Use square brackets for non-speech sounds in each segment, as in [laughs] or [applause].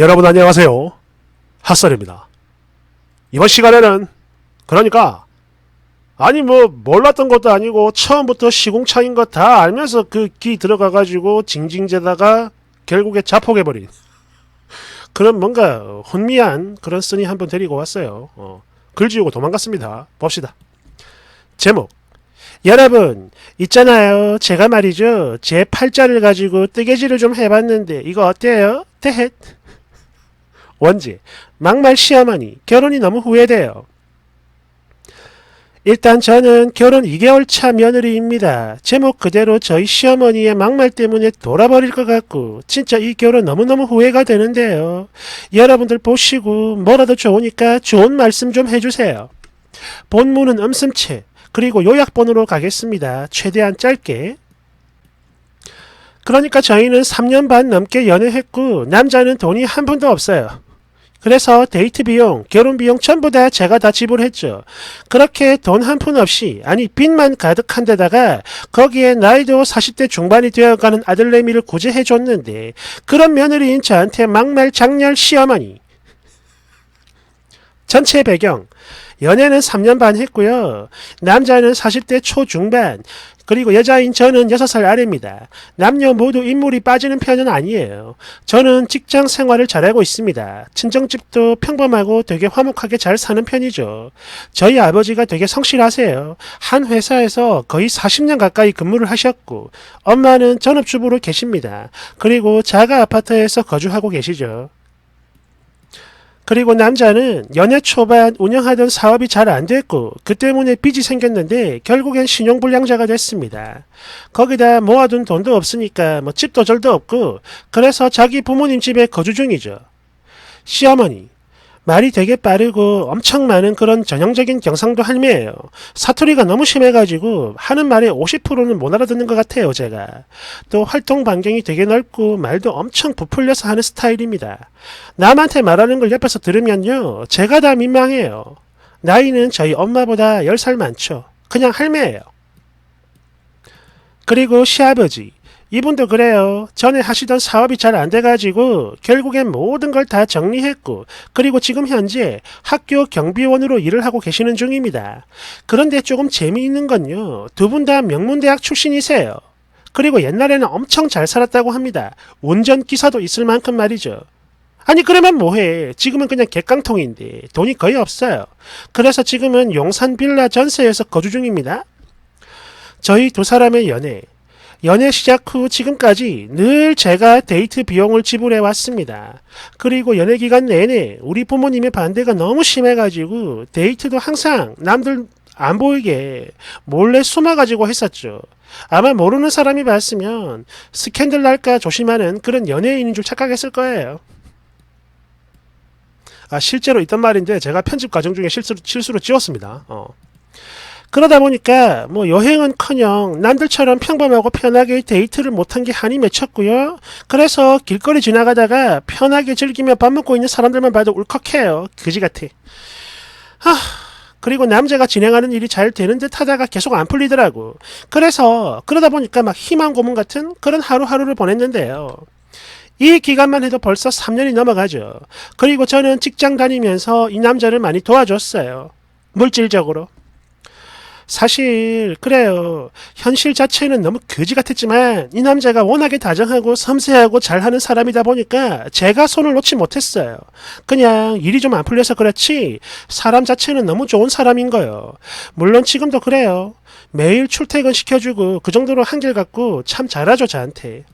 여러분 안녕하세요. 핫설입니다. 이번 시간에는 그러니까 아니 뭐 몰랐던 것도 아니고 처음부터 시궁창인 거다 알면서 그기 들어가 가지고 징징대다가 결국에 자폭해버린 그런 뭔가 혼미한 그런 쓴이 한번 데리고 왔어요. 어, 글 지우고 도망갔습니다. 봅시다. 제목 여러분 있잖아요. 제가 말이죠. 제 팔자를 가지고 뜨개질을 좀 해봤는데 이거 어때요? 대헷 원지 막말 시어머니 결혼이 너무 후회돼요. 일단 저는 결혼 2개월 차 며느리입니다. 제목 그대로 저희 시어머니의 막말 때문에 돌아버릴 것 같고 진짜 이 결혼 너무너무 후회가 되는데요. 여러분들 보시고 뭐라도 좋으니까 좋은 말씀 좀 해주세요. 본문은 음슴체 그리고 요약본으로 가겠습니다. 최대한 짧게. 그러니까 저희는 3년 반 넘게 연애했고 남자는 돈이 한 푼도 없어요. 그래서 데이트 비용, 결혼 비용 전부 다 제가 다 지불했죠. 그렇게 돈 한 푼 없이 아니 빚만 가득한 데다가 거기에 나이도 40대 중반이 되어가는 아들내미를 구제해 줬는데 그런 며느리인 저한테 막말 장렬 시어머니. 전체 배경 연애는 3년 반 했고요. 남자는 40대 초중반, 그리고 여자인 저는 6살 아래입니다. 남녀 모두 인물이 빠지는 편은 아니에요. 저는 직장 생활을 잘하고 있습니다. 친정집도 평범하고 되게 화목하게 잘 사는 편이죠. 저희 아버지가 되게 성실하세요. 한 회사에서 거의 40년 가까이 근무를 하셨고, 엄마는 전업주부로 계십니다. 그리고 자가 아파트에서 거주하고 계시죠. 그리고 남자는 연애 초반 운영하던 사업이 잘 안 됐고 그 때문에 빚이 생겼는데 결국엔 신용불량자가 됐습니다. 거기다 모아둔 돈도 없으니까 뭐 집도 절도 없고 그래서 자기 부모님 집에 거주 중이죠. 시어머니 말이 되게 빠르고 엄청 많은 그런 전형적인 경상도 할매예요. 사투리가 너무 심해가지고 하는 말의 50%는 못 알아듣는 것 같아요, 제가. 또 활동 반경이 되게 넓고 말도 엄청 부풀려서 하는 스타일입니다. 남한테 말하는 걸 옆에서 들으면요, 제가 다 민망해요. 나이는 저희 엄마보다 10살 많죠. 그냥 할매예요. 그리고 시아버지. 이분도 그래요. 전에 하시던 사업이 잘 안 돼가지고 결국엔 모든 걸 다 정리했고 그리고 지금 현재 학교 경비원으로 일을 하고 계시는 중입니다. 그런데 조금 재미있는 건요. 두 분 다 명문대학 출신이세요. 그리고 옛날에는 엄청 잘 살았다고 합니다. 운전기사도 있을 만큼 말이죠. 아니 그러면 뭐해 지금은 그냥 객강통인데 돈이 거의 없어요 그래서 지금은 용산 빌라 전세에서 거주 중입니다 저희 두 사람의 연애 연애 시작 후 지금까지 늘 제가 데이트 비용을 지불해 왔습니다. 그리고 연애 기간 내내 우리 부모님의 반대가 너무 심해가지고 데이트도 항상 남들 안 보이게 몰래 숨어가지고 했었죠. 아마 모르는 사람이 봤으면 스캔들 날까 조심하는 그런 연예인인 줄 착각했을 거예요. 아, 실제로 있던 말인데 제가 편집 과정 중에 실수로, 실수로 지웠습니다. 어. 그러다 보니까 뭐 여행은커녕 남들처럼 평범하고 편하게 데이트를 못한 게 한이 맺혔고요. 그래서 길거리 지나가다가 편하게 즐기며 밥 먹고 있는 사람들만 봐도 울컥해요. 그지 같아. 하, 그리고 남자가 진행하는 일이 잘 되는 듯 하다가 계속 안 풀리더라고. 그래서 그러다 보니까 막 희망 고문 같은 그런 하루하루를 보냈는데요. 이 기간만 해도 벌써 3년이 넘어가죠. 그리고 저는 직장 다니면서 이 남자를 많이 도와줬어요. 물질적으로. 사실 그래요. 현실 자체는 너무 거지 같았지만 이 남자가 워낙에 다정하고 섬세하고 잘하는 사람이다 보니까 제가 손을 놓지 못했어요. 그냥 일이 좀 안 풀려서 그렇지 사람 자체는 너무 좋은 사람인 거요. 물론 지금도 그래요. 매일 출퇴근 시켜주고 그 정도로 한결같고 참 잘하죠 저한테.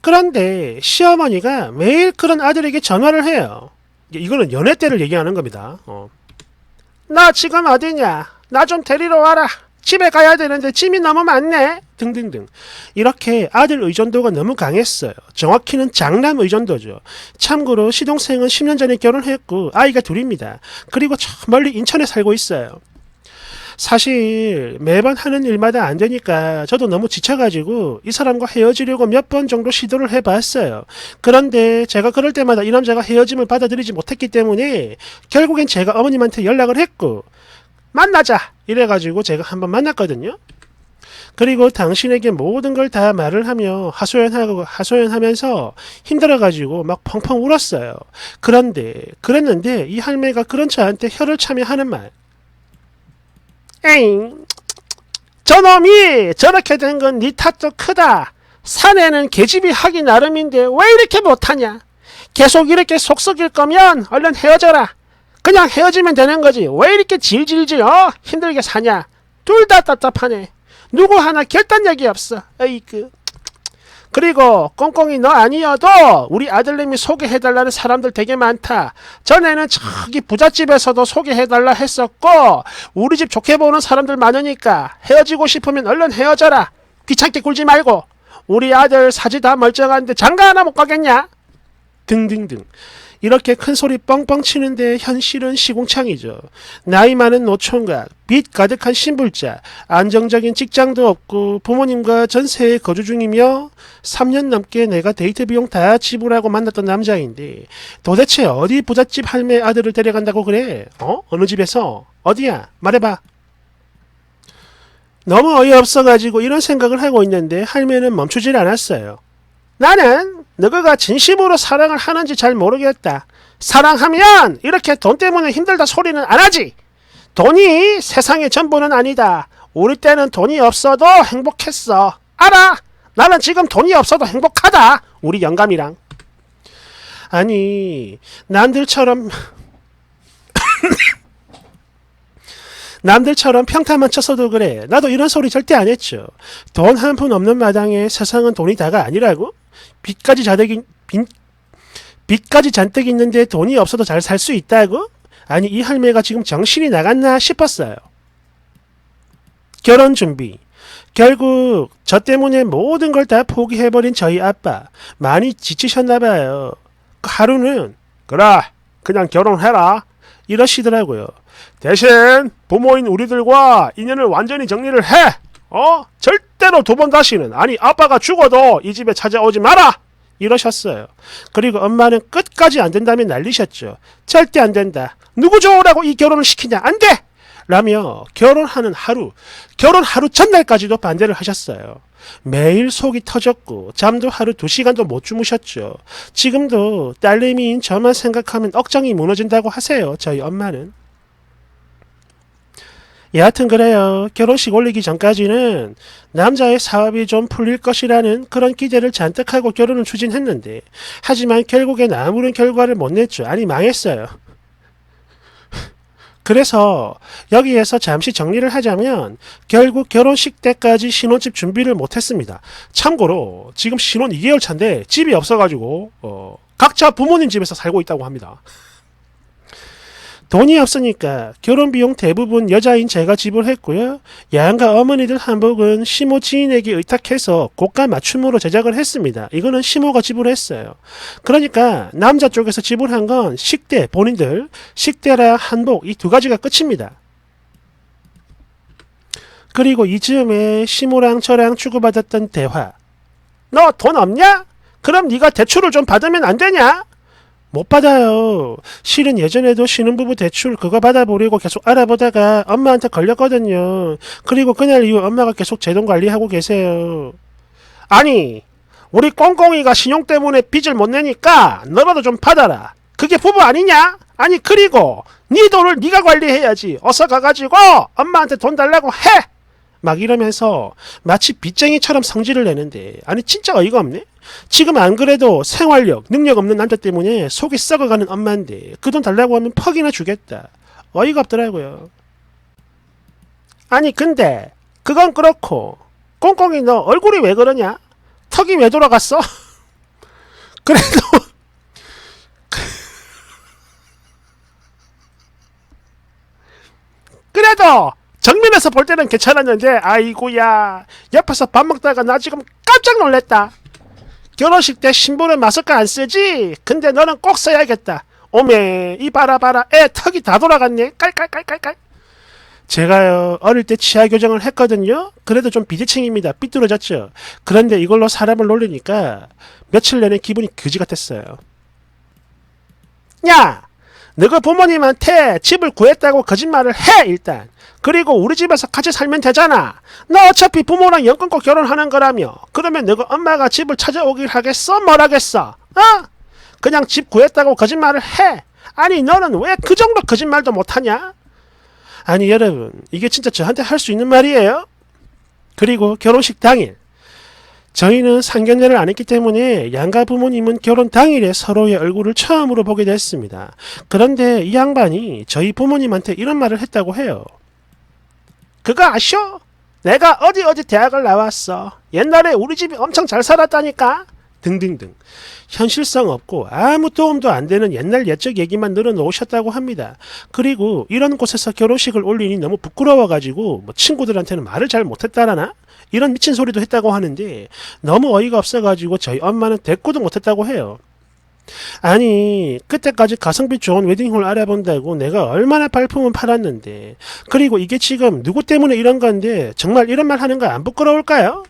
그런데 시어머니가 매일 그런 아들에게 전화를 해요. 이거는 연애 때를 얘기하는 겁니다. 어. 나 지금 어디냐? 나 좀 데리러 와라. 집에 가야 되는데 짐이 너무 많네. 등등등. 이렇게 아들 의존도가 너무 강했어요. 정확히는 장남 의존도죠. 참고로 시동생은 10년 전에 결혼했고 아이가 둘입니다. 그리고 저 멀리 인천에 살고 있어요. 사실 매번 하는 일마다 안 되니까 저도 너무 지쳐가지고 이 사람과 헤어지려고 몇 번 정도 시도를 해봤어요. 그런데 제가 그럴 때마다 이 남자가 헤어짐을 받아들이지 못했기 때문에 결국엔 제가 어머님한테 연락을 했고 만나자 이래가지고 제가 한번 만났거든요. 그리고 당신에게 모든 걸 다 말을 하며 하소연하고 하소연하면서 힘들어가지고 막 펑펑 울었어요. 그런데 그랬는데 이 할매가 그런 저한테 혀를 차며 하는 말. 에잉, 저놈이 저렇게 된 건 네 탓도 크다. 사내는 계집이 하기 나름인데 왜 이렇게 못하냐? 계속 이렇게 속 썩일 거면 얼른 헤어져라. 그냥 헤어지면 되는 거지. 왜 이렇게 질질질 어? 힘들게 사냐? 둘 다 답답하네. 누구 하나 결단력이 없어. 에이그. 그리고 꽁꽁이 너 아니어도 우리 아들님이 소개해달라는 사람들 되게 많다. 전에는 저기 부잣집에서도 소개해달라 했었고 우리 집 좋게 보는 사람들 많으니까 헤어지고 싶으면 얼른 헤어져라. 귀찮게 굴지 말고 우리 아들 사지 다 멀쩡한데 장가 하나 못 가겠냐? 등등등. 이렇게 큰 소리 뻥뻥 치는데 현실은 시궁창이죠. 나이 많은 노총각, 빚 가득한 신불자, 안정적인 직장도 없고 부모님과 전세에 거주 중이며 3년 넘게 내가 데이트 비용 다 지불하고 만났던 남자인데 도대체 어디 부잣집 할매 아들을 데려간다고 그래? 어? 어느 집에서? 어디야? 말해봐. 너무 어이없어가지고 이런 생각을 하고 있는데 할매는 멈추질 않았어요. 나는 너가 진심으로 사랑을 하는지 잘 모르겠다. 사랑하면 이렇게 돈 때문에 힘들다 소리는 안 하지. 돈이 세상의 전부는 아니다. 우리 때는 돈이 없어도 행복했어. 알아. 나는 지금 돈이 없어도 행복하다. 우리 영감이랑. 아니, 남들처럼 [coughs] 남들처럼 평타만 쳤어도 그래. 나도 이런 소리 절대 안 했죠. 돈 한 푼 없는 마당에 세상은 돈이 다가 아니라고? 빚까지 잔뜩, 빚, 빚까지 잔뜩 있는데 돈이 없어도 잘 살 수 있다고? 아니, 이 할매가 지금 정신이 나갔나 싶었어요. 결혼 준비. 결국 저 때문에 모든 걸 다 포기해버린 저희 아빠. 많이 지치셨나봐요. 하루는 그래 그냥 결혼해라 이러시더라고요. 대신 부모인 우리들과 인연을 완전히 정리를 해. 어? 절대로 두 번 다시는 아니 아빠가 죽어도 이 집에 찾아오지 마라. 이러셨어요. 그리고 엄마는 끝까지 안 된다며 난리셨죠. 절대 안 된다. 누구 좋으라고 이 결혼을 시키냐? 안 돼! 라며 결혼하는 하루, 결혼 하루 전날까지도 반대를 하셨어요. 매일 속이 터졌고 잠도 하루 두 시간도 못 주무셨죠. 지금도 딸내미인 저만 생각하면 억장이 무너진다고 하세요. 저희 엄마는. 여하튼 그래요. 결혼식 올리기 전까지는 남자의 사업이 좀 풀릴 것이라는 그런 기대를 잔뜩 하고 결혼을 추진했는데 하지만 결국엔 아무런 결과를 못 냈죠. 아니 망했어요. 그래서 여기에서 잠시 정리를 하자면 결국 결혼식 때까지 신혼집 준비를 못했습니다. 참고로 지금 신혼 2개월 차인데 집이 없어가지고 어, 각자 부모님 집에서 살고 있다고 합니다. 돈이 없으니까 결혼 비용 대부분 여자인 제가 지불했고요. 양가 어머니들 한복은 시모 지인에게 의탁해서 고가 맞춤으로 제작을 했습니다. 이거는 시모가 지불했어요. 그러니까 남자 쪽에서 지불한 건 식대 본인들 식대랑 한복 이 두 가지가 끝입니다. 그리고 이즈음에 시모랑 저랑 주고받았던 대화. 너 돈 없냐? 그럼 네가 대출을 좀 받으면 안 되냐? 못 받아요. 실은 예전에도 신혼부부 대출 그거 받아보려고 계속 알아보다가 엄마한테 걸렸거든요. 그리고 그날 이후 엄마가 계속 제 돈 관리하고 계세요. 아니, 우리 꽁꽁이가 신용 때문에 빚을 못 내니까 너라도 좀 받아라. 그게 부부 아니냐? 아니 그리고 네 돈을 네가 관리해야지. 어서 가가지고 엄마한테 돈 달라고 해. 막 이러면서 마치 빚쟁이처럼 성질을 내는데 아니 진짜 어이가 없네. 지금 안 그래도 생활력, 능력 없는 남자 때문에 속이 썩어가는 엄마인데 그 돈 달라고 하면 퍽이나 주겠다. 어이가 없더라고요. 아니 근데 그건 그렇고 꽁꽁이 너 얼굴이 왜 그러냐? 턱이 왜 돌아갔어? [laughs] 그래도 [laughs] 그래도 정면에서 볼 때는 괜찮았는데 아이고야. 옆에서 밥 먹다가 나 지금 깜짝 놀랐다. 결혼식 때 신부는 마스크 안 쓰지? 근데 너는 꼭 써야겠다. 오메 이 봐라 애 턱이 다 돌아갔네. 깔깔깔깔깔. 제가요 어릴 때 치아 교정을 했거든요. 그래도 좀 비대칭입니다. 삐뚤어졌죠. 그런데 이걸로 사람을 놀리니까 며칠 내내 기분이 그지 같았어요. 야 너가 부모님한테 집을 구했다고 거짓말을 해 일단. 그리고 우리 집에서 같이 살면 되잖아. 너 어차피 부모랑 연 끊고 결혼하는 거라며. 그러면 너가 엄마가 집을 찾아오길 하겠어? 뭘 하겠어? 어? 그냥 집 구했다고 거짓말을 해. 아니 너는 왜 그 정도 거짓말도 못하냐? 아니 여러분 이게 진짜 저한테 할 수 있는 말이에요? 그리고 결혼식 당일 저희는 상견례를 안 했기 때문에 양가 부모님은 결혼 당일에 서로의 얼굴을 처음으로 보게 됐습니다. 그런데 이 양반이 저희 부모님한테 이런 말을 했다고 해요. 그거 아쇼? 내가 어디 어디 대학을 나왔어. 옛날에 우리 집이 엄청 잘 살았다니까. 등등등. 현실성 없고 아무 도움도 안 되는 옛날 옛적 얘기만 늘어놓으셨다고 합니다. 그리고 이런 곳에서 결혼식을 올리니 너무 부끄러워가지고 뭐 친구들한테는 말을 잘 못했다라나? 이런 미친 소리도 했다고 하는데 너무 어이가 없어가지고 저희 엄마는 대꾸도 못했다고 해요. 아니 그때까지 가성비 좋은 웨딩홀 알아본다고 내가 얼마나 발품은 팔았는데 그리고 이게 지금 누구 때문에 이런 건데 정말 이런 말 하는 거 안 부끄러울까요?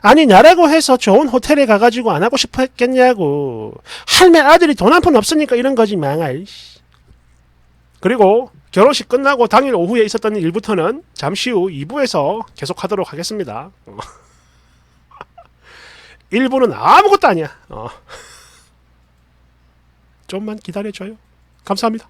아니 나라고 해서 좋은 호텔에 가가지고 안 하고 싶어 했겠냐고. 할매 아들이 돈 한 푼 없으니까 이런 거지 망할 씨. 그리고 결혼식 끝나고 당일 오후에 있었던 일부터는 잠시 후 2부에서 계속하도록 하겠습니다. [laughs] 1부는 아무것도 아니야. 어. [laughs] 좀만 기다려줘요. 감사합니다